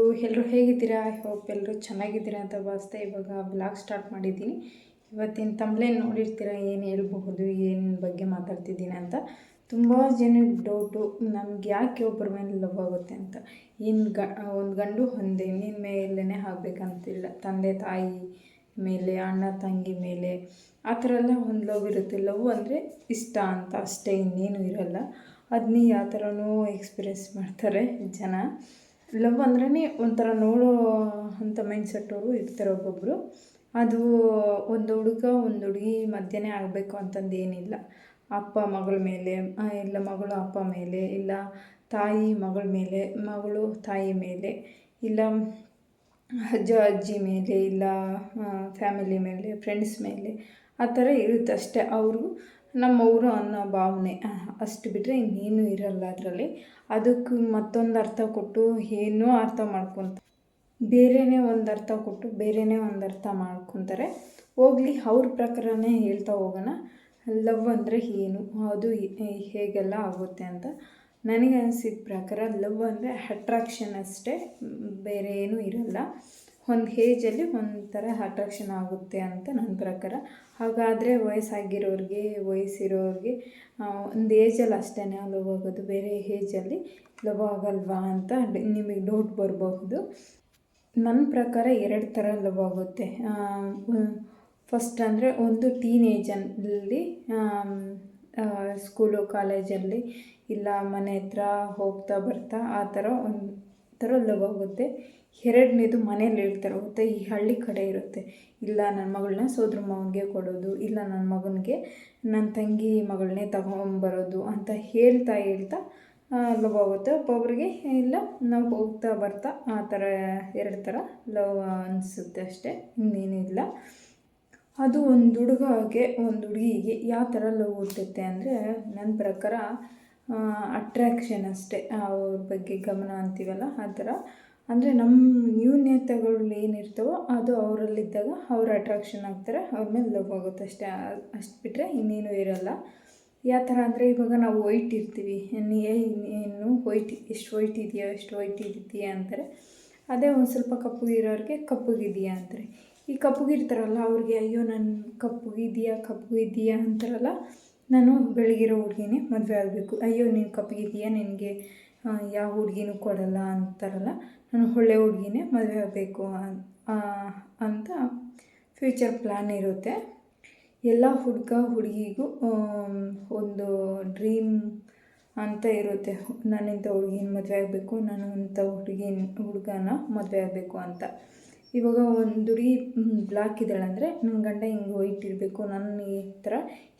ಎಲ್ರಿಗೂ ಎಲ್ಲರೂ ಹೇಗಿದ್ದೀರಾ? ಐ ಹೋಪ್ ಎಲ್ಲರೂ ಚೆನ್ನಾಗಿದ್ದೀರಾ ಅಂತ ಭಾವಿಸ್ತಾ ಇವಾಗ ಬ್ಲಾಗ್ ಸ್ಟಾರ್ಟ್ ಮಾಡಿದ್ದೀನಿ. ಇವತ್ತಿನ ತಮ್ಮಲೇ ನೋಡಿರ್ತೀರ, ಏನು ಹೇಳ್ಬಹುದು, ಏನು ಬಗ್ಗೆ ಮಾತಾಡ್ತಿದ್ದೀನಿ ಅಂತ. ತುಂಬ ಜನಕ್ಕೆ ಡೌಟು ನಮ್ಗೆ ಯಾಕೆ ಒಬ್ಬರ ಮೇಲೆ ಲವ್ ಆಗುತ್ತೆ ಅಂತ. ಇನ್ನು ಗ, ಒಂದು ಗಂಡು ಹೊಂದೆ ನಿನ್ನ ಮೇಲೇ ಆಗಬೇಕಂತಿಲ್ಲ. ತಂದೆ, ತಾಯಿ ಮೇಲೆ, ಅಣ್ಣ, ತಂಗಿ ಮೇಲೆ. ಆ ಥರ ಎಲ್ಲ ಒಂದು ಲವ್ ಇರುತ್ತೆ. ಲವ್ ಅಂದರೆ ಇಷ್ಟ ಅಂತ ಅಷ್ಟೇ, ಇನ್ನೇನು ಇರಲ್ಲ. ಅದನ್ನ ಯಾವ ಥರನೂ ಎಕ್ಸ್ಪೀರಿಯೆನ್ಸ್ ಮಾಡ್ತಾರೆ ಜನ. ಲವ್ ಅಂದ್ರೇ ಒಂಥರ ನೋಡೋ ಸೆಟ್ ಮೈಂಡ್ಸೆಟ್ಟವರು ಇರ್ತಾರೆ ಒಬ್ಬೊಬ್ಬರು ಅದು ಒಂದು ಹುಡುಗ ಒಂದು ಹುಡುಗಿ ಮಧ್ಯನೇ ಆಗಬೇಕು ಅಂತಂದು ಏನಿಲ್ಲ. ಅಪ್ಪ, ಮಗಳ ಮೇಲೆ ಇಲ್ಲ ಮಗಳು ಅಪ್ಪ ಮೇಲೆ, ಇಲ್ಲ ತಾಯಿ, ಮಗಳ ಮೇಲೆ, ಮಗಳು ತಾಯಿ ಮೇಲೆ, ಇಲ್ಲ ಅಜ್ಜ, ಅಜ್ಜಿ ಮೇಲೆ, ಇಲ್ಲ ಫ್ಯಾಮಿಲಿ ಮೇಲೆ ಫ್ರೆಂಡ್ಸ್ ಮೇಲೆ, ಆ ಥರ ಇರುತ್ತೆ ಅಷ್ಟೇ. ಅವರು ನಮ್ಮವರು ಅನ್ನೋ ಭಾವನೆ ಅಷ್ಟು ಬಿಟ್ಟರೆ ಇನ್ನೇನು ಇರಲ್ಲ ಅದರಲ್ಲಿ. ಅದಕ್ಕೆ ಮತ್ತೊಂದು ಅರ್ಥ ಕೊಟ್ಟು ಏನೋ ಅರ್ಥ ಮಾಡ್ಕೊತ ಬೇರೆಯೇ ಒಂದು ಅರ್ಥ ಕೊಟ್ಟು ಬೇರೆಯೇ ಒಂದು ಅರ್ಥ ಮಾಡ್ಕೊತಾರೆ. ಹೋಗಲಿ, ಅವ್ರ ಪ್ರಕಾರನೇ ಹೇಳ್ತಾ ಹೋಗೋಣ. ಲವ್ ಅಂದರೆ ಏನು? ಅದು ಹೇಗೆಲ್ಲ ಆಗುತ್ತೆ ಅಂತ. ನನಗೆ ಅನಿಸಿದ ಪ್ರಕಾರ ಲವ್ ಅಂದರೆ ಅಟ್ರಾಕ್ಷನ್ ಅಷ್ಟೇ, ಬೇರೆ ಏನೂ ಇರಲ್ಲ. ಒಂದು ಏಜಲ್ಲಿ ಒಂಥರ ಅಟ್ರಾಕ್ಷನ್ ಆಗುತ್ತೆ ಅಂತ ನನ್ನ ಪ್ರಕಾರ. ಹಾಗಾದರೆ ವಯಸ್ಸಾಗಿರೋರಿಗೆ, ವಯಸ್ಸಿರೋರಿಗೆ ಒಂದು ಏಜಲ್ಲಿ ಅಷ್ಟೇ ಲವ್ ಆಗೋದು, ಬೇರೆ ಏಜಲ್ಲಿ ಲವ್ ಆಗಲ್ವಾ ಅಂತ ನಿಮಗೆ ಡೌಟ್ ಬರಬಹುದು. ನನ್ನ ಪ್ರಕಾರ ಎರಡು ಥರ ಲವ್ ಆಗುತ್ತೆ. ಫಸ್ಟ್ ಅಂದರೆ ಒಂದು ಟೀನೇಜಲ್ಲಿ ಸ್ಕೂಲು ಕಾಲೇಜಲ್ಲಿ ಇಲ್ಲ ಮನೆ ಹತ್ರ ಹೋಗ್ತಾ ಬರ್ತಾ ಆ ಥರ ಒಂದು ಥರ ಲವ್ ಆಗುತ್ತೆ. ಎರಡನೇದು ಮನೇಲಿ ಹೇಳ್ತಾರೆ ಹೋಗುತ್ತೆ ಈ ಹಳ್ಳಿ ಕಡೆ ಇರುತ್ತೆ. ಇಲ್ಲ ನನ್ನ ಮಗಳನ್ನ ಸೋದ್ರ ಮಗನಿಗೆ ಕೊಡೋದು, ಇಲ್ಲ ನನ್ನ ಮಗನಿಗೆ ನನ್ನ ತಂಗಿ ಮಗಳನ್ನೇ ತಗೊಂಬರೋದು ಅಂತ ಹೇಳ್ತಾ ಹೇಳ್ತಾ ಲವ್ ಆಗುತ್ತೆ. ಒಬ್ಬೊಬ್ರಿಗೆ ಇಲ್ಲ, ನಾವು ಹೋಗ್ತಾ ಬರ್ತಾ ಆ ಥರ ಎರಡು ಥರ ಲವ್ ಅನಿಸುತ್ತೆ ಅಷ್ಟೇ ಇನ್ನೇನಿಲ್ಲ ಅದು ಒಂದು ಹುಡುಗಗೆ ಒಂದು ಹುಡುಗಿಗೆ ಯಾವ ಥರ ಲವ್ ಹುಟ್ಟುತ್ತೆ ಅಂದರೆ ನನ್ನ ಪ್ರಕಾರ ಅಟ್ರ್ಯಾಕ್ಷನ್ ಅಷ್ಟೇ. ಅವ್ರ ಬಗ್ಗೆ ಗಮನ ಅಂತೀವಲ್ಲ, ಆ ಥರ ಅಂದರೆ ನಮ್ಮ ನ್ಯೂನ್ಯತೆಗಳು ಏನಿರ್ತವೋ ಅದು ಅವರಲ್ಲಿದ್ದಾಗ ಅವ್ರು ಅಟ್ರಾಕ್ಷನ್ ಆಗ್ತಾರೆ, ಅವ್ರ ಮೇಲೆ ಲವ್ ಆಗುತ್ತೆ ಅಷ್ಟೇ, ಅಷ್ಟು ಬಿಟ್ಟರೆ ಇನ್ನೇನು ಇರೋಲ್ಲ. ಯಾವ ಥರ ಅಂದರೆ ಇವಾಗ ನಾವು ವೈಟ್ ಇರ್ತೀವಿ ಏನು ವೈಟ್ ಎಷ್ಟು ವೈಟ್ ಇದೆಯಾ ಎಷ್ಟು ವೈಟ್ ಇದೆಯಾ ಅಂತಾರೆ. ಅದೇ ಒಂದು ಸ್ವಲ್ಪ ಕಪ್ಪಗಿರೋರಿಗೆ ಕಪ್ಪಗಿದೆಯಾ ಅಂತಾರೆ. ಈ ಕಪ್ಪಗಿರ್ತಾರಲ್ಲ ಅವ್ರಿಗೆ, ಅಯ್ಯೋ ನನ್ನ ಕಪ್ಪಗಿದೆಯಾ ಕಪ್ಪಗಿದೆಯಾ ಅಂತಾರಲ್ಲ, ನಾನು ಬೆಳಗಿರೋ ಹುಡುಗಿನೇ ಮದುವೆ ಆಗಬೇಕು. ಅಯ್ಯೋ, ನೀನು ಕಪ್ಪಗಿದೆಯಾ ನಿನಗೆ ಯಾವ ಹುಡುಗಿನೂ ಕೊಡಲ್ಲ ಅಂತಾರಲ್ಲ, ನಾನು ಒಳ್ಳೆ ಹುಡುಗಿನೇ ಮದುವೆ ಆಗಬೇಕು ಅಂತ ಫ್ಯೂಚರ್ ಪ್ಲ್ಯಾನ್ ಇರುತ್ತೆ. ಎಲ್ಲ ಹುಡುಗ ಹುಡುಗಿಗೂ ಒಂದು ಡ್ರೀಮ್ ಅಂತ ಇರುತ್ತೆ. ನಾನು ಇಂಥ ಹುಡುಗಿನ ಮದುವೆ ಆಗಬೇಕು ನಾನು ಇಂಥ ಹುಡುಗಿನ, ಹುಡುಗನ ಮದುವೆ ಆಗಬೇಕು ಅಂತ. ಇವಾಗ ಒಂದು ಹುಡುಗಿ ಬ್ಲಾಕ್ ಇದ್ದಾಳೆ ಅಂದರೆ ನನ್ನ ಗಂಡ ಹಿಂಗೆ ವೈಟ್ ಇರಬೇಕು ನನ್ನ ಈ ಥರ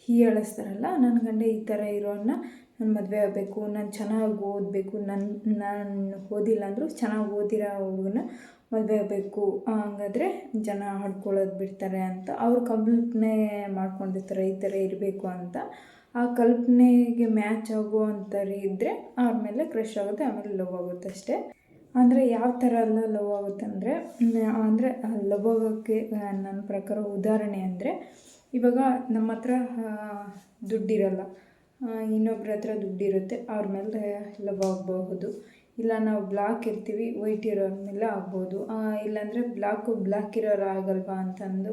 ಹೀಯಾಳಿಸ್ತಾರಲ್ಲ ನನ್ನ ಗಂಡ ಈ ಥರ ಇರೋನ್ನ ನಾನು ಮದುವೆ ಆಗಬೇಕು, ನಾನು ಚೆನ್ನಾಗಿ ಓದಬೇಕು ನನ್ನ ನಾನು ಓದಿಲ್ಲ ಅಂದರೂ ಚೆನ್ನಾಗಿ ಓದಿರೋ ಹುಡುಗನ ಮದುವೆ ಆಗಬೇಕು ಹಂಗಾದ್ರೆ ಜನ ಆಡ್ಕೊಳ್ಳೋದು ಬಿಡ್ತಾರೆ ಅಂತ. ಅವ್ರು ಕಲ್ಪನೆ ಮಾಡ್ಕೊಂಡಿರ್ತಾರೆ, ಈ ಥರ ಇರಬೇಕು ಅಂತ. ಆ ಕಲ್ಪನೆಗೆ ಮ್ಯಾಚ್ ಆಗೋ ಅಂಥವ್ರು ಇದ್ದರೆ ಅವ್ರ ಮೇಲೆ ಕ್ರಶ್ ಆಗುತ್ತೆ ಆಮೇಲೆ ಲವ್ ಆಗುತ್ತೆ ಅಷ್ಟೇ. ಅಂದರೆ ಯಾವ ಥರ ಎಲ್ಲ ಲವ್ ಆಗುತ್ತೆ ಅಂದರೆ ಅಂದರೆ ಲವ್ ಆಗೋಕ್ಕೆ ನನ್ನ ಪ್ರಕಾರ ಉದಾಹರಣೆ ಅಂದರೆ ಇವಾಗ ನಮ್ಮ ಹತ್ರ ದುಡ್ಡಿರಲ್ಲ. ಇನ್ನೊಬ್ರ ಹತ್ರ ದುಡ್ಡಿರುತ್ತೆ, ಅವ್ರ ಮೇಲೆ ಲವ್ ಆಗಬಹುದು. ಇಲ್ಲ ನಾವು ಬ್ಲಾಕ್ ಇರ್ತೀವಿ, ವೈಟ್ ಇರೋರ ಮೇಲೆ ಆಗ್ಬೋದು ಇಲ್ಲಾಂದರೆ ಬ್ಲಾಕು, ಬ್ಲಾಕ್ ಇರೋರು ಆಗಲ್ವಾ ಅಂತಂದು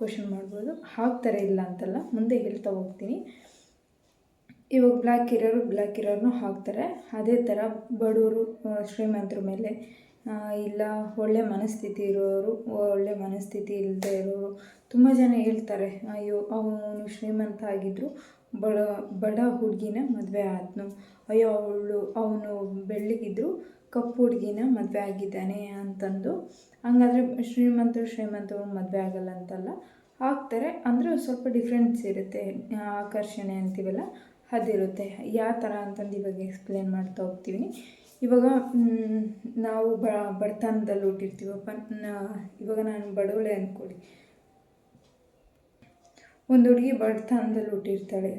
ಕ್ವಶನ್ ಮಾಡ್ಬೋದು. ಹಾಕ್ತಾರೆ ಇಲ್ಲ ಅಂತಲ್ಲ, ಮುಂದೆ ಹೇಳ್ತಾ ಹೋಗ್ತೀನಿ. ಇವಾಗ ಬ್ಲ್ಯಾಕ್ ಇರೋರು ಬ್ಲ್ಯಾಕ್ ಇರೋರನ್ನೂ ಹಾಕ್ತಾರೆ ಅದೇ ಥರ ಬಡವರು ಶ್ರೀಮಂತರ ಮೇಲೆ ಇಲ್ಲ ಒಳ್ಳೆ ಮನಸ್ಥಿತಿ ಇರೋರು, ಒಳ್ಳೆ ಮನಸ್ಥಿತಿ ಇಲ್ಲದೆ ಇರೋರು, ತುಂಬ ಜನ ಹೇಳ್ತಾರೆ, ಅಯ್ಯೋ, ಅವನು ಶ್ರೀಮಂತ ಆಗಿದ್ದರು ಬಡ ಬಡ ಹುಡುಗಿನ ಮದುವೆ ಆದನು. ಅಯ್ಯೋ, ಅವಳು, ಅವನು ಬೆಳ್ಳಿಗಿದ್ರು ಕಪ್ಪು ಹುಡುಗಿನ ಮದುವೆ ಆಗಿದ್ದಾನೆ ಅಂತಂದು. ಹಂಗಾದ್ರೆ ಶ್ರೀಮಂತರು ಶ್ರೀಮಂತರು ಮದುವೆ ಆಗಲ್ಲ ಅಂತಲ್ಲ. ಆಗ್ತಾರೆ, ಅಂದರೆ ಸ್ವಲ್ಪ ಡಿಫ್ರೆನ್ಸ್ ಇರುತ್ತೆ ಆಕರ್ಷಣೆ ಅಂತೀವಲ್ಲ, ಅದಿರುತ್ತೆ. ಯಾವ ಥರ ಅಂತಂದು ಇವಾಗ ಎಕ್ಸ್ಪ್ಲೇನ್ ಮಾಡ್ತಾ ಹೋಗ್ತೀವಿ ಇವಾಗ ನಾವು ಬ, ಬಡತನದಲ್ಲಿ ಹುಟ್ಟಿರ್ತೀವಪ್ಪ. ಇವಾಗ ನಾನು ಬಡವಳೆ ಅಂದ್ಕೊಳ್ಳಿ ಒಂದು ಹುಡುಗಿ ಬಡತನದಲ್ಲಿ ಹುಟ್ಟಿರ್ತಾಳೆ.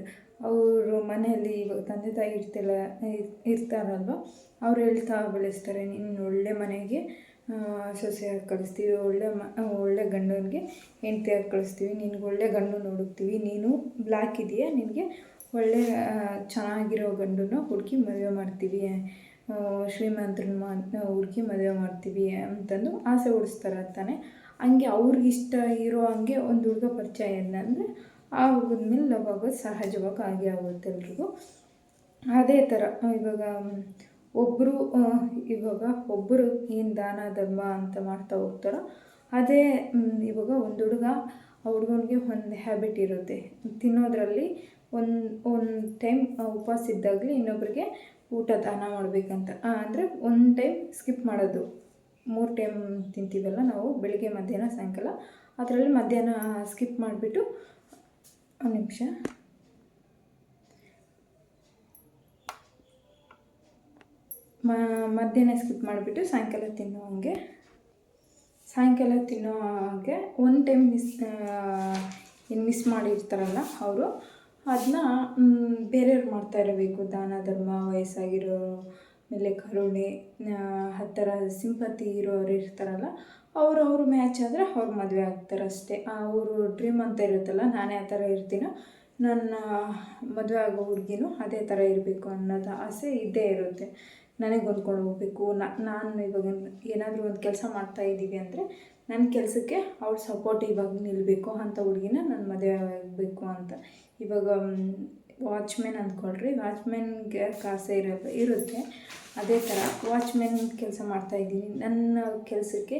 ಅವರು ಮನೆಯಲ್ಲಿ ತಂದೆ ತಾಯಿ ಇರ್ತಿಲ್ಲ, ಇರ್ತಾರಲ್ವ? ಅವ್ರು ಹೇಳ್ತಾ ಬೆಳೆಸ್ತಾರೆ ನಿನ್ನ ಒಳ್ಳೆ ಮನೆಗೆ ಸೊಸೆಯಾಗಿ ಕಳಿಸ್ತೀವಿ ಒಳ್ಳೆ ಮ ಒಳ್ಳೆ ಗಂಡನಿಗೆ ಹೆಂಡ್ತಿಯಾಗಿ ಕಳಿಸ್ತೀವಿ, ನಿನಗೆ ಒಳ್ಳೆ ಗಂಡು ನೋಡುತ್ತೀವಿ, ನೀನು ಬ್ಲ್ಯಾಕ್ ಇದೆಯಾ? ನಿನಗೆ ಒಳ್ಳೆ ಚೆನ್ನಾಗಿರೋ ಗಂಡನ್ನು ಹುಡುಕಿ ಮದುವೆ ಮಾಡ್ತೀವಿ ಶ್ರೀಮಂತರನ್ನ ಹುಡುಕಿ ಮದುವೆ ಮಾಡ್ತೀವಿ ಅಂತಂದು ಆಸೆ ಹುಡಿಸ್ತಾರೆ ತಾನೆ. ಹಂಗೆ ಅವ್ರಿಗೆ ಇಷ್ಟ ಇರೋ ಹಂಗೆ ಒಂದು ಹುಡುಗ ಪರಿಚಯ ಅಂದರೆ ಆ ಹುಡುಗದ ಮೇಲೆ ಲವ್ ಆಗೋದು ಸಹಜವಾಗಿ ಆಗೇ ಆಗುತ್ತೆ ಎಲ್ರಿಗೂ. ಅದೇ ಥರ ಇವಾಗ ಒಬ್ಬರು ಇವಾಗ ಒಬ್ಬರು ಏನು ದಾನ, ಧರ್ಮ ಅಂತ ಮಾಡ್ತಾ ಹೋಗ್ತಾರೋ, ಅದೇ ಇವಾಗ ಒಂದು ಹುಡುಗ ಆ ಹುಡುಗನಿಗೆ ಒಂದು ಹ್ಯಾಬಿಟ್ ಇರುತ್ತೆ. ತಿನ್ನೋದರಲ್ಲಿ ಒಂದು ಒಂದು ಟೈಮ್ ಉಪವಾಸ ಇದ್ದಾಗಲಿ ಇನ್ನೊಬ್ರಿಗೆ ಊಟ ದಾನ ಮಾಡಬೇಕಂತ. ಅಂದರೆ ಒಂದು ಟೈಮ್ ಸ್ಕಿಪ್ ಮಾಡೋದು. ಮೂರು ಟೈಮ್ ತಿಂತೀವಲ್ಲ ನಾವು, ಬೆಳಿಗ್ಗೆ, ಮಧ್ಯಾಹ್ನ, ಸಾಯಂಕಾಲ. ಅದರಲ್ಲಿ ಮಧ್ಯಾಹ್ನ ಸ್ಕಿಪ್ ಮಾಡಿಬಿಟ್ಟು ಒಂದು ನಿಮಿಷ. ಮಧ್ಯಾಹ್ನ ಸ್ಕಿಪ್ ಮಾಡಿಬಿಟ್ಟು ಸಾಯಂಕಾಲ ತಿನ್ನೋ ಹಂಗೆ. ಸಾಯಂಕಾಲ ತಿನ್ನೋ ಹಾಗೆ ಒಂದು ಟೈಮ್ ಮಿಸ್ ಏನು ಮಿಸ್ ಮಾಡಿರ್ತಾರಲ್ಲ ಅವರು, ಅದನ್ನ ಬೇರೆಯವ್ರು ಮಾಡ್ತಾ ಇರಬೇಕು. ದಾನ, ಧರ್ಮ ವಯಸ್ಸಾಗಿರೋರು ಆಮೇಲೆ ಕರುಣೆ ಥರ ಸಿಂಪತಿ ಇರೋರು ಇರ್ತಾರಲ್ಲ, ಅವರು ಅವರು ಮ್ಯಾಚ್ ಆದರೆ ಅವ್ರು ಮದುವೆ ಆಗ್ತಾರೆ ಅಷ್ಟೇ. ಅವರು ಡ್ರೀಮ್ ಅಂತ ಇರುತ್ತಲ್ಲ, ನಾನೇ ಆ ಥರ ಇರ್ತೀನೋ, ನನ್ನ ಮದುವೆ ಆಗೋ ಹುಡುಗಿನೂ ಅದೇ ಥರ ಇರಬೇಕು ಅನ್ನೋದು ಆಸೆ ಇದ್ದೇ ಇರುತ್ತೆ. ನನಗೆ ಹೊಂದ್ಕೊಂಡು ಹೋಗ್ಬೇಕು. ನಾನು ಇವಾಗ ಏನಾದರೂ ಒಂದು ಕೆಲಸ ಮಾಡ್ತಾ ಇದ್ದೀವಿ ಅಂದರೆ ನನ್ನ ಕೆಲಸಕ್ಕೆ ಅವ್ಳು ಸಪೋರ್ಟ್ ಇವಾಗ ನಿಲ್ಲಬೇಕು ಅಂಥ ಹುಡುಗಿನ ನಾನು ಮದುವೆ ಆಗಬೇಕು ಅಂತ. ಇವಾಗ ವಾಚ್ಮೆನ್ ಅಂದ್ಕೊಳ್ರಿ. ವಾಚ್ಮೆನ್ಗೆ ಕಾಸೆ ಇರೋ, ಇರುತ್ತೆ. ಅದೇ ಥರ ವಾಚ್ಮೆನ್ ಕೆಲಸ ಮಾಡ್ತಾಯಿದ್ದೀನಿ ನನ್ನ ಕೆಲಸಕ್ಕೆ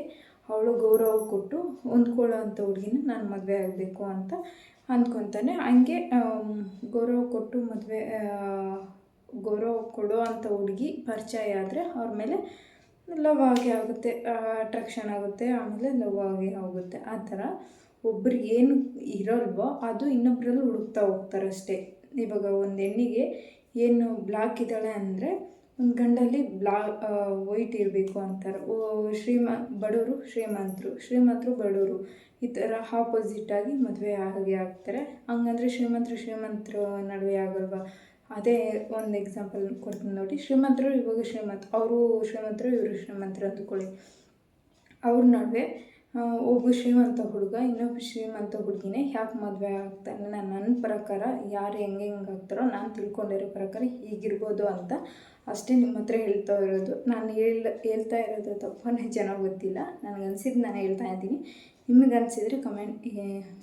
ಅವಳು ಗೌರವ ಕೊಟ್ಟು ಹೊಂದ್ಕೊಳ್ಳೋ ಅಂಥ ಹುಡುಗಿನ ನಾನು ಮದುವೆ ಆಗಬೇಕು ಅಂತ ಅಂದ್ಕೊತಾನೆ ಹಂಗೆ ಗೌರವ ಕೊಟ್ಟು ಮದುವೆ ಗೌರವ ಕೊಡೋ ಅಂಥ ಹುಡುಗಿ ಪರಿಚಯ ಆದರೆ ಅವ್ರ ಮೇಲೆ ಲವ್ ಆಗಿ ಆಗುತ್ತೆ ಅಟ್ರಾಕ್ಷನ್ ಆಗುತ್ತೆ, ಆಮೇಲೆ ಲವ್ ಆಗಿ ಆಗುತ್ತೆ ಆ ಥರ ಒಬ್ರಿಗೆ ಏನು ಇರೋಲ್ವೋ ಅದು ಇನ್ನೊಬ್ಬರಲ್ಲಿ ಹುಡುಕ್ತಾ ಹೋಗ್ತಾರೆ ಅಷ್ಟೇ ಇವಾಗ ಒಂದು ಹೆಣ್ಣಿಗೆ ಏನು ಬ್ಲಾಕ್ ಇದ್ದಾಳೆ ಅಂದರೆ ಒಂದು ಗಂಡಲ್ಲಿ ಬ್ಲಾ ವೈಟ್ ಇರಬೇಕು ಅಂತಾರೆ. ಓ, ಶ್ರೀಮ ಬಡವರು ಶ್ರೀಮಂತರು. ಶ್ರೀಮಂತರು ಬಡವರು ಈ ಥರ ಆಪೋಸಿಟ್ಟಾಗಿ ಮದುವೆ ಆಗಿ ಆಗ್ತಾರೆ. ಹಂಗಂದ್ರೆ ಶ್ರೀಮಂತರು, ಶ್ರೀಮಂತರ ನಡುವೆ ಆಗಲ್ವಾ? ಅದೇ ಒಂದು ಎಕ್ಸಾಂಪಲ್ ಕೊಡ್ತೀನಿ ನೋಡಿ. ಶ್ರೀಮಂತರು ಇವಾಗ ಶ್ರೀಮಂತ, ಅವರು ಶ್ರೀಮಂತರು, ಇವರು ಶ್ರೀಮಂತರು ಅಂದ್ಕೊಳ್ಳಿ. ಅವ್ರ ನಡುವೆ ಒಬ್ಬ ಶ್ರೀಮಂತ ಹುಡುಗ, ಇನ್ನೊಬ್ಬ ಶ್ರೀಮಂತ ಹುಡುಗಿನೇ ಯಾಕೆ ಮದುವೆ ಆಗ್ತಾನೆ ನಾನು ನನ್ನ ಪ್ರಕಾರ ಯಾರು ಹೆಂಗೆ ಹೆಂಗೆ ಆಗ್ತಾರೋ ನಾನು ತಿಳ್ಕೊಂಡಿರೋ ಪ್ರಕಾರ ಹೀಗಿರ್ಬೋದು ಅಂತ ಅಷ್ಟೇ ನಿಮ್ಮ ಹತ್ರ ಹೇಳ್ತಾ ಇರೋದು. ನಾನು ಹೇಳ್, ಹೇಳ್ತಾ ಇರೋದು ತಪ್ಪನೇ ಜನ ಗೊತ್ತಿಲ್ಲ. ನನಗೆ ಅನ್ಸಿದ್ದು ನಾನು ಹೇಳ್ತಾ ಇದ್ದೀನಿ. ನಿಮಗೆ ಅನಿಸಿದ್ರೆ ಕಮೆಂಟ್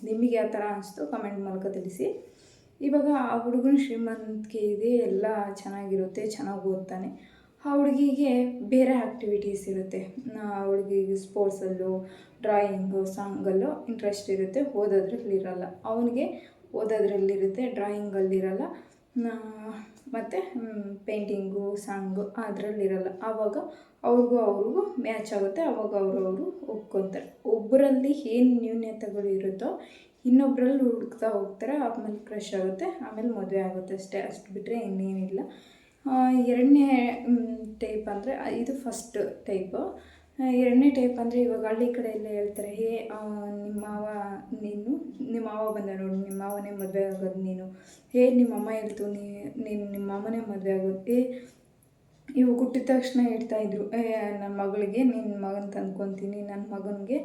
ನಿಮಗೆ ಯಾವ ಥರ ಅನಿಸ್ತು ಕಮೆಂಟ್ ಮೂಲಕ ತಿಳಿಸಿ. ಇವಾಗ ಆ ಹುಡುಗನ ಶ್ರೀಮಂತಿಕೆ ಇದೆ, ಎಲ್ಲ ಚೆನ್ನಾಗಿರುತ್ತೆ, ಚೆನ್ನಾಗಿ ಓದ್ತಾನೆ. ಆ ಹುಡುಗಿಗೆ ಬೇರೆ ಆ್ಯಕ್ಟಿವಿಟೀಸ್ ಇರುತ್ತೆ. ಆ ಹುಡುಗಿಗೆ ಸ್ಪೋರ್ಟ್ಸಲ್ಲೂ ಡ್ರಾಯಿಂಗು ಸಾಂಗಲ್ಲೂ ಇಂಟ್ರೆಸ್ಟ್ ಇರುತ್ತೆ ಓದೋದ್ರಲ್ಲಿ ಇರಲ್ಲ ಅವನಿಗೆ ಓದೋದ್ರಲ್ಲಿರುತ್ತೆ ಡ್ರಾಯಿಂಗಲ್ಲಿರಲ್ಲ ಮತ್ತು ಪೇಂಟಿಂಗು ಸಾಂಗು ಅದರಲ್ಲಿರಲ್ಲ. ಆವಾಗ ಅವ್ರಿಗೂ ಅವ್ರಿಗೂ ಮ್ಯಾಚ್ ಆಗುತ್ತೆ, ಆವಾಗ ಅವರು ಒಪ್ಕೊತಾರೆ. ಒಬ್ಬರಲ್ಲಿ ಏನು ನ್ಯೂನ್ಯತೆಗಳು ಇರುತ್ತೋ ಇನ್ನೊಬ್ಬರಲ್ಲಿ ಹುಡುಕ್ತಾ ಹೋಗ್ತಾರೆ ಆಮೇಲೆ ಕ್ರಶ್ ಆಗುತ್ತೆ, ಆಮೇಲೆ ಮದುವೆ ಆಗುತ್ತೆ ಅಷ್ಟೇ. ಅಷ್ಟು ಬಿಟ್ಟರೆ ಇನ್ನೇನಿಲ್ಲ. ಎರಡನೇ ಟೈಪ್ ಅಂದರೆ ಇದು ಫಸ್ಟ್ ಟೈಪು ಎರಡನೇ ಟೈಪ್ ಅಂದರೆ ಇವಾಗ ಹಳ್ಳಿ ಕಡೆ ಎಲ್ಲ ಹೇಳ್ತಾರೆ, ಹೇ ನಿಮ್ಮ ಮಾವ ನೀನು ನಿಮ್ಮ ಮಾವ ಬಂದ ನೋಡು ನಿಮ್ಮ ಮಾವನೇ ಮದುವೆ ಆಗೋದು ನೀನು. ಹೇ ನಿಮ್ಮ ಅಮ್ಮ ಹೇಳ್ತು ನೀನು ನಿಮ್ಮ ಮಾವನೇ ಮದುವೆ ಆಗೋದು. ಹೇ, ಇವು ಹುಟ್ಟಿದ ತಕ್ಷಣ ಹೇಳ್ತಾ ಇದ್ರು, ಏ ನನ್ನ ಮಗಳಿಗೆ ನಿನ್ನ ಮಗನ ತಂದ್ಕೊತೀನಿ ನನ್ನ ಮಗನಿಗೆ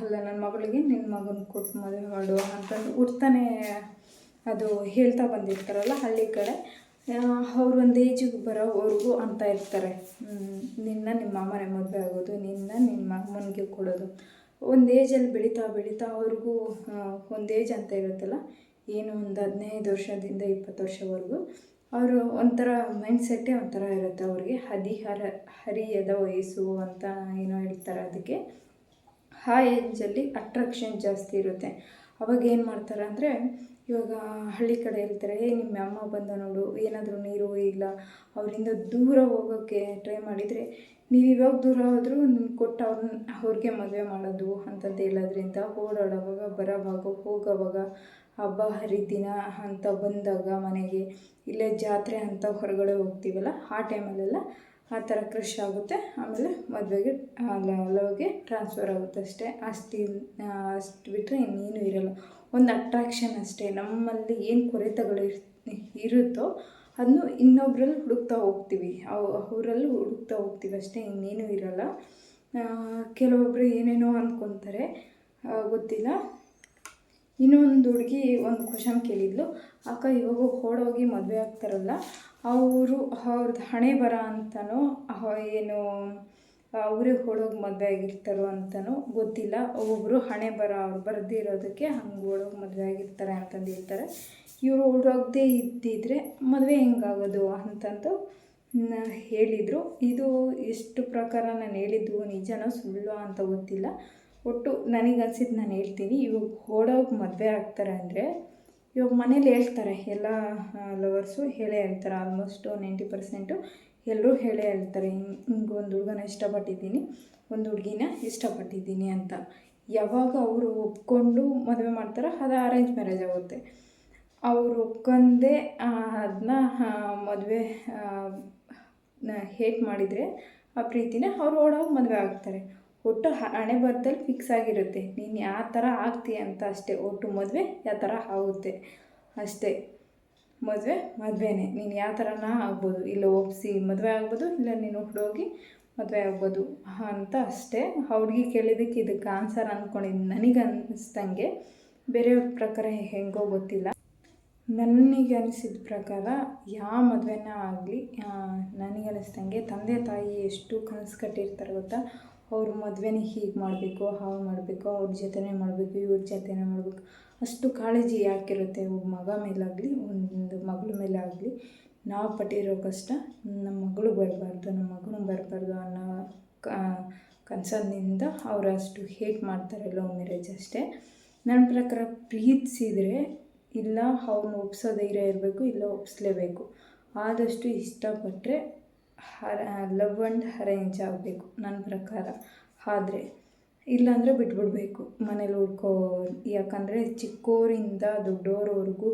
ಅಲ್ಲ ನನ್ನ ಮಗಳಿಗೆ ನಿನ್ನ ಮಗನ ಕೊಟ್ಟು ಮದುವೆ ಮಾಡು ಅಂತಂದು ಹುಡ್ತಾನೆ ಅದು ಹೇಳ್ತಾ ಬಂದಿರ್ತಾರಲ್ಲ ಹಳ್ಳಿ ಕಡೆ. ಅವ್ರು ಒಂದು ಏಜಿಗೆ ಬರೋವರೆಗೂ ಅಂತ ಇರ್ತಾರೆ. ನಿನ್ನ ನಿಮ್ಮ ಮಾಮನೆ ಮದುವೆ ಆಗೋದು, ನಿನ್ನ ನಿಮ್ಮ ಅಮ್ಮನಿಗೆ ಕೊಡೋದು. ಒಂದು ಏಜಲ್ಲಿ ಬೆಳೀತಾ ಬೆಳೀತಾ ಅವ್ರಿಗೂ ಒಂದು ಏಜ್ ಅಂತ ಇರುತ್ತಲ್ಲ, ಏನು ಒಂದು ಹದಿನೈದು ವರ್ಷದಿಂದ ಇಪ್ಪತ್ತು ವರ್ಷವರೆಗೂ, ಅವರು ಒಂಥರ ಮೈಂಡ್ ಸೆಟ್ಟೇ ಒಂಥರ ಇರುತ್ತೆ ಅವ್ರಿಗೆ. ಹದಿಹರ, ಹರಿಯದ ವಯಸ್ಸು ಅಂತ ಏನೋ ಹೇಳ್ತಾರೆ ಅದಕ್ಕೆ. ಆ ಏಜಲ್ಲಿ ಅಟ್ರಾಕ್ಷನ್ ಜಾಸ್ತಿ ಇರುತ್ತೆ. ಅವಾಗ ಏನು ಮಾಡ್ತಾರೆ ಅಂದರೆ ಇವಾಗ ಹಳ್ಳಿ ಕಡೆ ಹೇಳ್ತಾರೆ, ಏ ನಿಮ್ಮ ಅಮ್ಮ ಬಂದ ನೋಡು, ಏನಾದರೂ ನೀರು ಇಲ್ಲ, ಅವರಿಂದ ದೂರ ಹೋಗೋಕ್ಕೆ ಟ್ರೈ ಮಾಡಿದರೆ ನೀವು ಇವಾಗ ದೂರ ಹೋದರೂ ನಿಮ್ಗೆ ಕೊಟ್ಟು ಅವ್ರನ್ನ ಅವ್ರಿಗೆ ಮದುವೆ ಮಾಡೋದು ಅಂತಂದು ಹೇಳೋದ್ರಿಂದ ಓಡಾಡೋವಾಗ ಬರೋವಾಗ ಹೋಗೋವಾಗ ಹಬ್ಬ, ಹರಿದಿನ ಅಂತ ಬಂದಾಗ ಮನೆಗೆ, ಇಲ್ಲೇ ಜಾತ್ರೆ ಅಂತ ಹೊರಗಡೆ ಹೋಗ್ತೀವಲ್ಲ, ಆ ಟೈಮಲ್ಲೆಲ್ಲ ಆ ಥರ ಕ್ರಶ್ ಆಗುತ್ತೆ, ಆಮೇಲೆ ಮದುವೆಗೆ ಲವ್ಗೆ ಟ್ರಾನ್ಸ್ಫರ್ ಆಗುತ್ತೆ ಅಷ್ಟೇ, ಅಷ್ಟು ಅಷ್ಟು ಬಿಟ್ಟರೆ ಇನ್ನೇನು ಇರಲ್ಲ. ಒಂದು ಅಟ್ರಾಕ್ಷನ್ ಅಷ್ಟೇ. ನಮ್ಮಲ್ಲಿ ಏನು ಕೊರೆತಗಳು ಇರ್, ಇರುತ್ತೋ ಅದನ್ನು ಇನ್ನೊಬ್ರಲ್ಲಿ ಹುಡುಕ್ತಾ ಹೋಗ್ತೀವಿ. ಅವು, ಅವರಲ್ಲಿ ಹುಡುಕ್ತಾ ಹೋಗ್ತೀವಿ ಅಷ್ಟೇ, ಇನ್ನೇನು ಇರಲ್ಲ. ಕೆಲವೊಬ್ಬರು ಏನೇನೋ ಅಂದ್ಕೊತಾರೆ ಗೊತ್ತಿಲ್ಲ. ಇನ್ನೊಂದು ಹುಡುಗಿ ಒಂದು ಕ್ವಶನ್ ಕೇಳಿದ್ಲು. ಅಕ್ಕ, ಇವಾಗ ಓಡೋಗಿ ಮದುವೆ ಆಗ್ತಾರಲ್ಲ, ಅವರು ಅವ್ರದ್ದು ಹಣೆ ಬರ ಅಂತನೋ ಏನು ಅವರೇ ಒಳಗೆ ಮದುವೆ ಆಗಿರ್ತಾರೋ ಅಂತಲೂ ಗೊತ್ತಿಲ್ಲ. ಒಬ್ಬೊಬ್ಬರು ಹಣೆ ಬರ, ಅವ್ರು ಬರೆದಿರೋದಕ್ಕೆ ಹಂಗೆ ಒಳಗೆ ಮದುವೆ ಆಗಿರ್ತಾರೆ ಅಂತಂದು ಇವರು ಒಳಗದೇ ಇದ್ದಿದ್ರೆ ಮದುವೆ ಹೆಂಗಾಗೋದು ಅಂತಂದು ಹೇಳಿದರು. ಇದು ಎಷ್ಟು ಪ್ರಕಾರ ನಾನು ಹೇಳಿದ್ದು ನಿಜನೋ ಸುಳ್ಳು ಅಂತ ಗೊತ್ತಿಲ್ಲ. ಒಟ್ಟು ನನಗನ್ಸಿದ್ದು ನಾನು ಹೇಳ್ತೀನಿ, ಇವಾಗ ಓಡೋಗಿ ಮದುವೆ ಆಗ್ತಾರೆ ಅಂದರೆ ಇವಾಗ ಮನೇಲಿ ಹೇಳ್ತಾರೆ, ಎಲ್ಲ ಲವರ್ಸು ಹೇಳೇ ಹೇಳ್ತಾರೆ ಆಲ್ಮೋಸ್ಟು ನೈಂಟಿ ಪರ್ಸೆಂಟು ಎಲ್ಲರೂ ಹೇಳೇ ಹೇಳ್ತಾರೆ, ಹಿಂಗೆ ಒಂದು ಹುಡುಗನ ಇಷ್ಟಪಟ್ಟಿದ್ದೀನಿ, ಒಂದು ಹುಡುಗಿನ ಇಷ್ಟಪಟ್ಟಿದ್ದೀನಿ ಅಂತ. ಯಾವಾಗ ಅವರು ಒಪ್ಕೊಂಡು ಮದುವೆ ಮಾಡ್ತಾರೋ ಅದು ಅರೇಂಜ್ ಮ್ಯಾರೇಜ್ ಆಗುತ್ತೆ. ಅವರು ಒಪ್ಕೊಂಡೇ ಅದನ್ನ ಮದುವೆ ಹೇಟ್ ಮಾಡಿದರೆ ಆ ಪ್ರೀತಿನ ಅವ್ರು ಓಡೋಗಿ ಮದುವೆ ಆಗ್ತಾರೆ. ಒಟ್ಟು ಹಣೆ ಬರದಲ್ಲಿ ಫಿಕ್ಸ್ ಆಗಿರುತ್ತೆ. ನೀನು ಯಾವ ಥರ ಆಗ್ತೀಯ ಅಂತ ಅಷ್ಟೇ, ಒಟ್ಟು ಮದುವೆ ಯಾವ ಥರ ಆಗುತ್ತೆ ಅಷ್ಟೇ. ಮದುವೆ, ಮದುವೆನೇ. ನೀನು ಯಾವ ಥರನ ಆಗ್ಬೋದು. ಇಲ್ಲ ಒಪ್ಪಿಸಿ ಮದುವೆ ಆಗ್ಬೋದು, ಇಲ್ಲ ನೀನು ಹೋಗಿ ಮದುವೆ ಆಗ್ಬೋದು ಅಂತ ಅಷ್ಟೇ. ಹುಡ್ಗಿ ಕೇಳಿದ್ದಕ್ಕೆ ಇದಕ್ಕೆ ಆನ್ಸರ್ ಅಂದ್ಕೊಂಡಿದ್ದು ನನಗೆ ಅನ್ನಿಸ್ದಂಗೆ ಬೇರೆಯವ್ರ ಪ್ರಕಾರ ಹೆಂಗೋ ಗೊತ್ತಿಲ್ಲ. ನನಗೆ ಅನಿಸಿದ ಪ್ರಕಾರ ಯಾವ ಮದುವೆನ ಆಗಲಿ ನನಗೆ ಅನಿಸ್ದಂಗೆ ತಂದೆ ತಾಯಿ ಎಷ್ಟು ಕನಸು ಕಟ್ಟಿರ್ತಾರೆ ಗೊತ್ತಾ? ಅವ್ರ ಮದುವೆನೇ ಹೀಗೆ ಮಾಡಬೇಕು, ಹಾಗೆ ಮಾಡಬೇಕು, ಅವ್ರ ಜೊತೆನೇ ಮಾಡಬೇಕು, ಇವ್ರ ಜೊತೆನೇ ಮಾಡಬೇಕು. ಅಷ್ಟು ಕಾಳಜಿ ಯಾಕಿರುತ್ತೆ ಒಬ್ಬ ಮಗ ಮೇಲಾಗಲಿ, ಒಂದು ಮಗಳ ಮೇಲಾಗಲಿ, ನಾವು ಪಟ್ಟಿರೋ ಕಷ್ಟ ನಮ್ಮ ಮಗಳು ಬರಬಾರ್ದು, ನಮ್ಮ ಮಗನೂ ಬರಬಾರ್ದು ಅನ್ನೋ ಕನ್ಸರ್ನಿಂದ ಅವರು ಅಷ್ಟು ಹೇಟ್ ಮಾಡ್ತಾರೆ ಲವ್ ಮ್ಯಾರೇಜ್ ಅಷ್ಟೇ. ನನ್ನ ಪ್ರಕಾರ ಪ್ರೀತಿಸಿದರೆ ಇಲ್ಲ ಅವ್ನು ಒಪ್ಸೋ ಧೈರ್ಯ ಇರಬೇಕು, ಇಲ್ಲ ಒಪ್ಸಲೇಬೇಕು. ಆದಷ್ಟು ಇಷ್ಟಪಟ್ಟರೆ ಹರ, ಲವ್ ಆ್ಯಂಡ್ ಅರೇಂಜ್ ಆಗಬೇಕು ನನ್ನ ಪ್ರಕಾರ. ಆದರೆ ಇಲ್ಲಾಂದರೆ ಬಿಟ್ಬಿಡ್ಬೇಕು ಮನೇಲಿ ಉಳ್ಕೋ, ಯಾಕಂದರೆ ಚಿಕ್ಕೋರಿಂದ ದೊಡ್ಡೋರವರೆಗೂ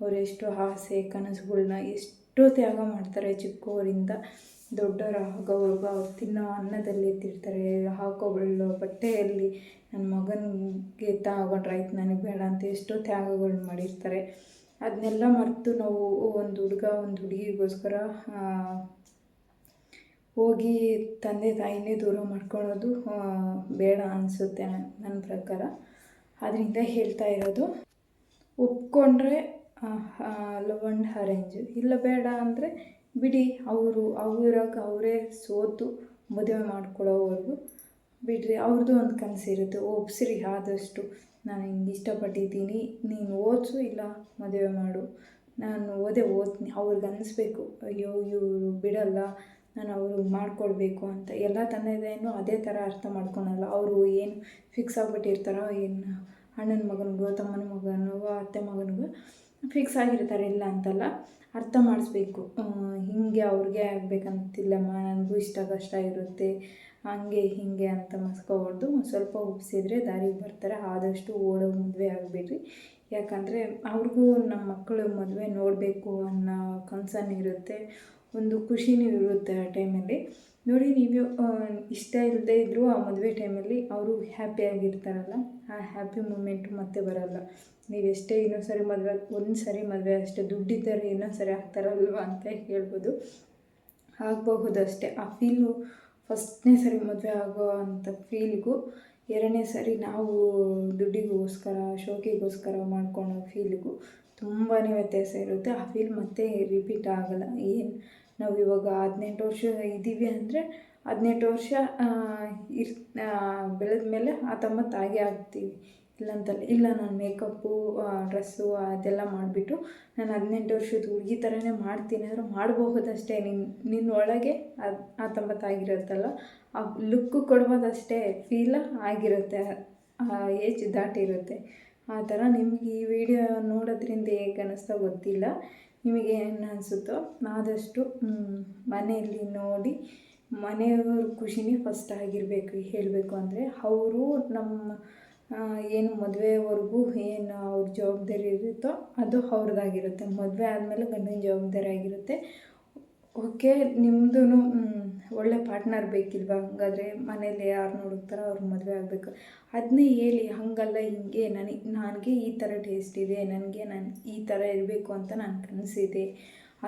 ಅವರೆಷ್ಟು ಆಸೆ, ಕನಸುಗಳ್ನ ಎಷ್ಟೋ ತ್ಯಾಗ ಮಾಡ್ತಾರೆ ಚಿಕ್ಕೋರಿಂದ. ದೊಡ್ಡವರ ಆಗೋವರೆಗೂ ಅವ್ರು ತಿನ್ನೋ ಅನ್ನದಲ್ಲಿ ಎತ್ತಿರ್ತಾರೆ ಹಾಕೋ ಬಟ್ಟೆಯಲ್ಲಿ ನನ್ನ ಮಗನಿಗೆ ತಗೊಂಡ್ರಾಯ್ತು ನನಗೆ ಬೇಡ ಅಂತ ಎಷ್ಟೋ ತ್ಯಾಗಗಳು ಮಾಡಿರ್ತಾರೆ. ಅದನ್ನೆಲ್ಲ ಮರೆತು ನಾವು ಒಂದು ಹುಡುಗ, ಒಂದು ಹುಡುಗಿಗೋಸ್ಕರ ಹೋಗಿ ತಂದೆ ತಾಯಿನೇ ದೂರ ಮಾಡ್ಕೊಳ್ಳೋದು ಬೇಡ ಅನಿಸುತ್ತೆ ನನ್ನ ಪ್ರಕಾರ. ಅದರಿಂದ ಹೇಳ್ತಾ ಇರೋದು, ಒಪ್ಕೊಂಡ್ರೆ ಲವ್ ಆ್ಯಂಡ್ ಅರೇಂಜ್ ಇಲ್ಲ ಬೇಡ ಅಂದರೆ ಬಿಡಿ, ಅವರು, ಅವ್ರಾಗ ಅವರೇ ಸೋತು ಮದುವೆ ಮಾಡ್ಕೊಳ್ಳೋವರೆಗೂ ಬಿಡ್ರಿ. ಅವ್ರದ್ದು ಒಂದು ಕನಸಿರುತ್ತೆ ಒಪ್ಸಿರಿ ಆದಷ್ಟು. ನಾನು ಹಿಂಗೆ ಇಷ್ಟಪಟ್ಟಿದ್ದೀನಿ, ನೀನು ಓದಿಸು, ಇಲ್ಲ ಮದುವೆ ಮಾಡು. ನಾನು ಓದೇ ಓದ್ತೀನಿ ಅವ್ರಿಗೆ ಅನ್ನಿಸ್ಬೇಕು ಅಯ್ಯೋ, ಇವರು ಬಿಡಲ್ಲ. ನಾನು ಅವ್ರಿಗೆ ಮಾಡಿಕೊಡ್ಬೇಕು ಅಂತ. ಎಲ್ಲ ತಂದೆ ಅದೇ ಥರ ಅರ್ಥ ಮಾಡ್ಕೊಳಲ್ಲ. ಅವರು ಏನು ಫಿಕ್ಸ್ ಆಗಿಬಿಟ್ಟಿರ್ತಾರೋ ಏನು ಅಣ್ಣನ ಮಗನಿಗೋ, ತಮ್ಮನ ಮಗನಿಗೋ ಅತ್ತೆ ಮಗನಿಗೋ ಫಿಕ್ಸ್ ಆಗಿರ್ತಾರೆ, ಇಲ್ಲ ಅಂತಲ್ಲ. ಅರ್ಥ ಮಾಡಿಸ್ಬೇಕು. ಹೀಗೆ ಅವ್ರಿಗೆ ಆಗಬೇಕಂತಿಲ್ಲಮ್ಮ, ನನಗೂ ಇಷ್ಟ ಕಷ್ಟ ಇರುತ್ತೆ, ಹಂಗೆ ಹೀಗೆ ಅಂತ ಮಸ್ಕೋಬಾರ್ದು. ಒಂದು ಸ್ವಲ್ಪ ಉಪ್ಸಿದ್ರೆ ದಾರಿಗೆ ಬರ್ತಾರೆ. ಆದಷ್ಟು ಓಡೋ ಮದುವೆ ಆಗಿಬಿಡ್ರಿ. ಯಾಕಂದರೆ ಅವ್ರಿಗೂ ನಮ್ಮ ಮಕ್ಕಳು ಮದುವೆ ನೋಡಬೇಕು ಅನ್ನೋ ಕನ್ಸರ್ನ್ ಇರುತ್ತೆ. ಒಂದು ಖುಷಿನೂ ಇರುತ್ತೆ ಆ ಟೈಮಲ್ಲಿ. ನೋಡಿ ನೀವು ಇಷ್ಟ ಇಲ್ಲದೆ ಇದ್ದರೂ ಆ ಮದುವೆ ಟೈಮಲ್ಲಿ ಅವರು ಹ್ಯಾಪಿಯಾಗಿರ್ತಾರಲ್ಲ ಆ ಹ್ಯಾಪಿ ಮೂಮೆಂಟು ಮತ್ತೆ ಬರಲ್ಲ. ನೀವು ಎಷ್ಟೇ ಇನ್ನೊಂದು ಸರಿ ಮದುವೆ, ಒಂದು ಸರಿ ಮದುವೆ ಅಷ್ಟೇ, ದುಡ್ಡಿದ್ದರೆ ಇನ್ನೊಂದು ಸರಿ ಆಗ್ತಾರಲ್ವ ಅಂತ ಹೇಳ್ಬೋದು. ಆಗಬಹುದು ಅಷ್ಟೇ ಆ ಫೀಲು ಫಸ್ಟ್ನೇ ಸರಿ ಮದುವೆ ಆಗೋ ಅಂಥ ಫೀಲ್ಗೂ ಎರಡನೇ ಸರಿ ನಾವು ದುಡ್ಡಿಗೋಸ್ಕರ, ಶೋಕಿಗೋಸ್ಕರ ಮಾಡ್ಕೊಳೋ ಫೀಲ್ಗೂ ತುಂಬಾ ವ್ಯತ್ಯಾಸ ಇರುತ್ತೆ. ಆ ಫೀಲ್ ಮತ್ತೆ ರಿಪೀಟ್ ಆಗಲ್ಲ. ಏನು ನಾವು ಇವಾಗ ಹದಿನೆಂಟು ವರ್ಷ ಇದ್ದೀವಿ ಅಂದರೆ ಹದಿನೆಂಟು ವರ್ಷ ಇರ್ ಬೆಳೆದ ಮೇಲೆ ಹತ್ತೊಂಬತ್ತು ಆಗೇ ಆಗ್ತೀವಿ. ಇಲ್ಲಂತಲ್ಲ, ಇಲ್ಲ ನಾನು ಮೇಕಪ್ಪು ಡ್ರೆಸ್ಸು ಅದೆಲ್ಲ ಮಾಡಿಬಿಟ್ಟು ನಾನು ಹದಿನೆಂಟು ವರ್ಷದ ಹುಡುಗಿ ಥರನೇ ಮಾಡ್ತೀನಿ. ಅಂದರೆ ಮಾಡಬಹುದಷ್ಟೇ. ನಿನ್ನ ನಿನ್ನೊಳಗೆ ಅದು ಆ ಆಗಿರುತ್ತಲ್ಲ ಆ ಲುಕ್ಕು ಕೊಡ್ಬೋದಷ್ಟೇ ಫೀಲ್ ಆಗಿರುತ್ತೆ. ಆ ಏಜ್ ದಾಟಿರುತ್ತೆ. ಆ ಥರ ನಿಮ್ಗೆ ಈ ವಿಡಿಯೋ ನೋಡೋದ್ರಿಂದ ಹೇಗೆ ಅನ್ನಿಸ್ತೋ ಗೊತ್ತಿಲ್ಲ. ನಿಮಗೆ ಏನು ಅನಿಸುತ್ತೋ ಆದಷ್ಟು ಮನೆಯಲ್ಲಿ ನೋಡಿ, ಮನೆಯವ್ರ ಖುಷಿನೇ ಫಸ್ಟ್ ಆಗಿರಬೇಕು, ಹೇಳಬೇಕು ಅಂದರೆ ಅವರು ನಮ್ಮ ಏನು ಮದುವೆವರೆಗೂ ಏನು ಅವ್ರ ಜವಾಬ್ದಾರಿ ಇರುತ್ತೋ ಅದು ಅವ್ರದ್ದಾಗಿರುತ್ತೆ. ಮದುವೆ ಆದಮೇಲೆ ಗಂಡನ ಜವಾಬ್ದಾರಿ ಆಗಿರುತ್ತೆ. ಓಕೆ ನಿಮ್ಮದು ಒಳ್ಳೆ ಪಾರ್ಟ್ನರ್ ಬೇಕಿಲ್ವಾ? ಹಂಗಾದ್ರೆ ಮನೇಲಿ ಯಾರು ಹುಡುಕ್ತಾರೋ ಅವ್ರ ಮದುವೆ ಆಗಬೇಕು. ಅದನ್ನೇ ಹೇಳಿ, ಹಾಗಲ್ಲ, ಹಿಂಗೆ ನನಗೆ ನನಗೆ ಈ ಥರ ಟೇಸ್ಟ್ ಇದೆ, ನನಗೆ ನಾನು, ಈ ಥರ ಇರಬೇಕು ಅಂತ ನಾನು ಕನಸಿದೆ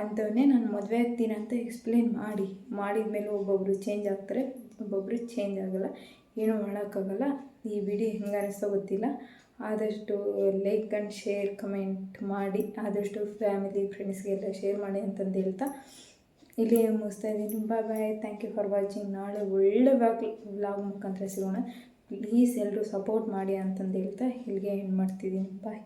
ಅಂಥವನ್ನೇ ನಾನು ಮದುವೆ ಆಗ್ತೀನಿ ಅಂತ ಎಕ್ಸ್ಪ್ಲೇನ್ ಮಾಡಿ. ಮಾಡಿದ ಮೇಲೆ ಒಬ್ಬೊಬ್ಬರು ಚೇಂಜ್ ಆಗ್ತಾರೆ ಒಬ್ಬೊಬ್ಬರು ಚೇಂಜ್ ಆಗೋಲ್ಲ, ಏನೂ ಮಾಡೋಕ್ಕಾಗಲ್ಲ. ಈ ವಿಡಿಯೋ ಹೆಂಗೆ ಅನ್ನಿಸ್ತೋ ಗೊತ್ತಿಲ್ಲ. ಆದಷ್ಟು ಲೈಕ್ ಆ್ಯಂಡ್ ಶೇರ್ ಕಮೆಂಟ್ ಮಾಡಿ, ಆದಷ್ಟು ಫ್ಯಾಮಿಲಿ ಫ್ರೆಂಡ್ಸ್ಗೆಲ್ಲ ಶೇರ್ ಮಾಡಿ ಅಂತಂದು ಹೇಳ್ತಾ ಇಲ್ಲಿ ಮುಗಿಸ್ತಾ ಇದ್ದೀನಿ. Bye bye thank you for watching ನಾಳೆ ಒಳ್ಳೆ ಬ್ಲಾಗ್ ವ್ಲಾಗ್ ಮುಖಾಂತರ ಸಿಗೋಣ. ಪ್ಲೀಸ್ ಎಲ್ಲರೂ ಸಪೋರ್ಟ್ ಮಾಡಿ ಅಂತಂದು ಹೇಳ್ತಾ ಇಲ್ಲಿಗೆ ಎಂಡ್ ಮಾಡ್ತಿದ್ದೀನಿ. ಬಾಯ್